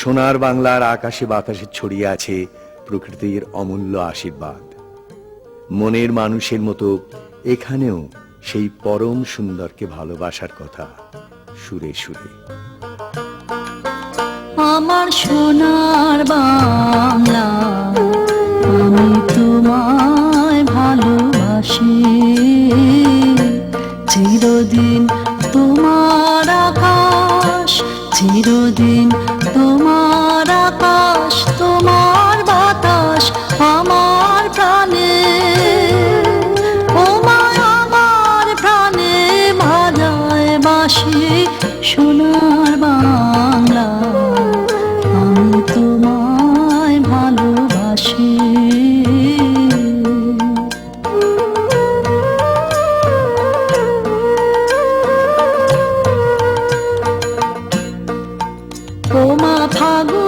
সোনার বাংলার আকাশে বাতাসে ছড়িয়ে আছে প্রকৃতির অমূল্য আশীর্বাদ। মনের মানুষের মতো এখানেও সেই পরম সুন্দরকে ভালোবাসার কথা সুরে সুরে। আমার সোনার বাংলা, আমি তোমায় ভালোবাসি। চিরদিন তোমার আকাশ, চিরদিন ওমা ফাগুনে